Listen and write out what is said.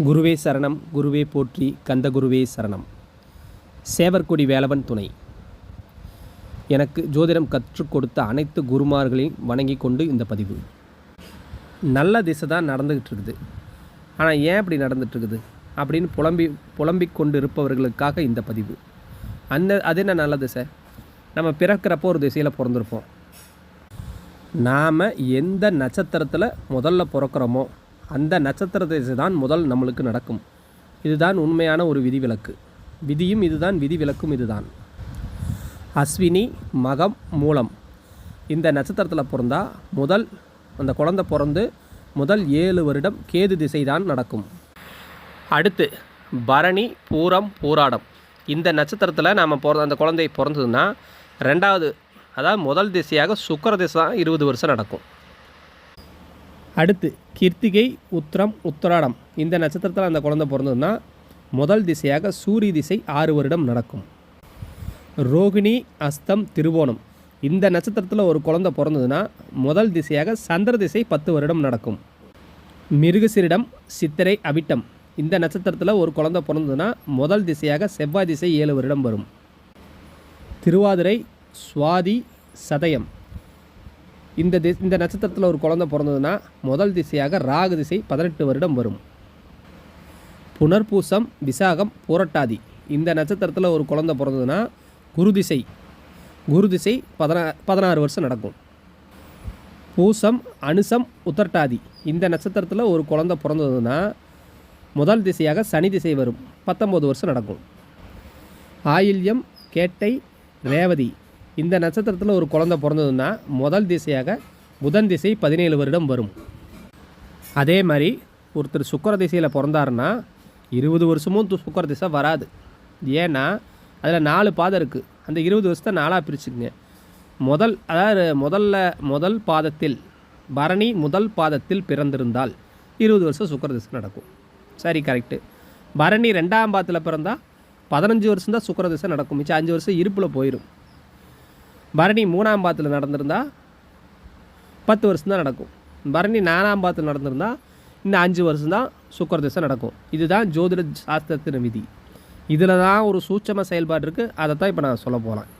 குருவே சரணம் குருவே போற்றி கந்தகுருவே சரணம். சேவர்கொடி வேலவன் துணை. எனக்கு ஜோதிடம் கற்றுக் கொடுத்த அனைத்து குருமார்களையும் வணங்கி கொண்டு இந்த பதிவு. நல்ல திசை தான் நடந்துக்கிட்டு இருக்குது. ஆனால் ஏன் இப்படி நடந்துகிட்ருக்குது அப்படின்னு புலம்பி புலம்பிக் கொண்டு இருப்பவர்களுக்காக இந்த பதிவு. அந்த அது என்ன நல்ல திசை? நம்ம பிறக்கிறப்போ ஒரு திசையில் பிறந்திருப்போம். நாம் எந்த நட்சத்திரத்தில் முதல்ல பிறக்கிறோமோ அந்த நட்சத்திர திசை தான் முதல் நம்மளுக்கு நடக்கும். இதுதான் உண்மையான ஒரு விதிவிலக்கு. விதியும் இதுதான் விதிவிலக்கும் இதுதான். அஸ்வினி மகம் மூலம். இந்த நட்சத்திரத்தில் பிறந்தால் முதல் அந்த குழந்தை பிறந்து முதல் ஏழு வருடம் கேது திசை தான் நடக்கும். அடுத்து பரணி பூரம் பூராடம். இந்த நட்சத்திரத்தில் நாம் பிறந்த அந்த குழந்தை பிறந்ததுன்னா ரெண்டாவது அதாவது முதல் திசையாக சுக்கர திசை தான் இருபது வருஷம் நடக்கும். அடுத்து கிருத்திகை உத்திரம் உத்திராடம். இந்த நட்சத்திரத்தில் அந்த குழந்தை பிறந்ததுன்னா முதல் திசையாக சூரிய திசை ஆறு வருடம் நடக்கும். ரோகிணி அஸ்தம் திருவோணம். இந்த நட்சத்திரத்தில் ஒரு குழந்தை பிறந்ததுன்னா முதல் திசையாக சந்திர திசை பத்து வருடம் நடக்கும். மிருகசிரிடம் சித்திரை அவிட்டம். இந்த நட்சத்திரத்தில் ஒரு குழந்தை பிறந்ததுன்னா முதல் திசையாக செவ்வாய் திசை ஏழு வருடம் வரும். திருவாதிரை சுவாதி சதயம். இந்த தி இந்த நட்சத்திரத்தில் ஒரு குழந்தை பிறந்ததுன்னா முதல் திசையாக ராகு திசை பதினெட்டு வருடம் வரும். புனர்பூசம் விசாகம் புரட்டாதி. இந்த நட்சத்திரத்தில் ஒரு குழந்தை பிறந்ததுன்னா குரு திசை. குரு திசை பதினா பதினாறு வருஷம் நடக்கும். பூசம் அனுசம் உத்தர்டாதி இந்த நட்சத்திரத்தில் ஒரு குழந்தை பிறந்ததுன்னா முதல் திசையாக சனி திசை வரும். பத்தொம்போது வருஷம் நடக்கும். ஆயில்யம் கேட்டை ரேவதி. இந்த நட்சத்திரத்தில் ஒரு குழந்தை பிறந்ததுன்னா முதல் திசையாக புதன் திசை பதினேழு வருடம் வரும். அதே மாதிரி ஒருத்தர் சுக்கர திசையில் பிறந்தாருன்னா இருபது வருஷமும் சுக்கர திசை வராது. ஏன்னா அதில் நாலு பாதம் இருக்குது அந்த இருபது வருஷத்தை நாலாக பிரிச்சுக்குங்க. முதல் அதாவது முதல்ல முதல் பாதத்தில் பரணி முதல் பாதத்தில் பிறந்திருந்தால் இருபது வருஷம் சுக்கர திசை நடக்கும். சரி கரெக்டு பரணி ரெண்டாம் பாதத்தில் பிறந்தால் பதினஞ்சு வருஷம் தான் சுக்கர திசை நடக்கும். மிச்சம் அஞ்சு வருஷம் இருப்பில் போயிடும் பரணி மூணாம் பாத்தில் நடந்திருந்தால் பத்து வருஷம் தான் நடக்கும். பரணி நாலாம் பாத்தில் நடந்திருந்தால் இந்த அஞ்சு வருஷம் தான் சுக்கர திசை நடக்கும். இதுதான் ஜோதிட சாஸ்திரத்தின் விதி. இதில் தான் ஒரு சூட்சம செயல்பாடு இருக்குது அதை தான் இப்போ நான் சொல்ல போகிறேன்